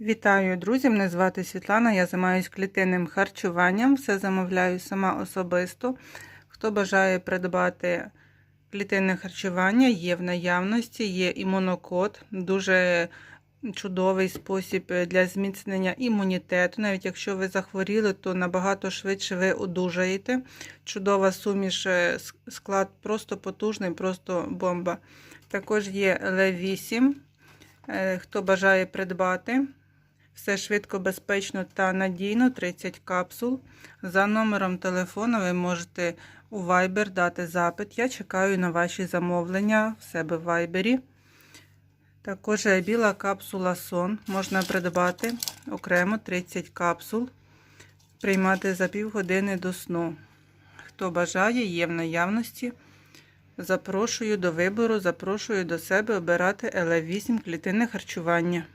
Вітаю, друзі! Мене звати Світлана. Я займаюся клітинним харчуванням. Все замовляю сама особисто. Хто бажає придбати клітинне харчування, є в наявності, є імунокод, дуже чудовий спосіб для зміцнення імунітету. Навіть якщо ви захворіли, то набагато швидше ви одужаєте. Чудова суміш, е, склад просто потужний, просто бомба. Також є Л8. Е, Хто бажає придбати, все швидко, безпечно та надійно 30 капсул. За номером телефону ви можете у Viber дати запит. Я чекаю на ваші замовлення в себе в Viber. Також біла капсула сон можна придбати окремо 30 капсул, приймати за півгодини до сну. Хто бажає, є в наявності. Запрошую до вибору, запрошую до себе обирати ЛФ8 клітинне харчування.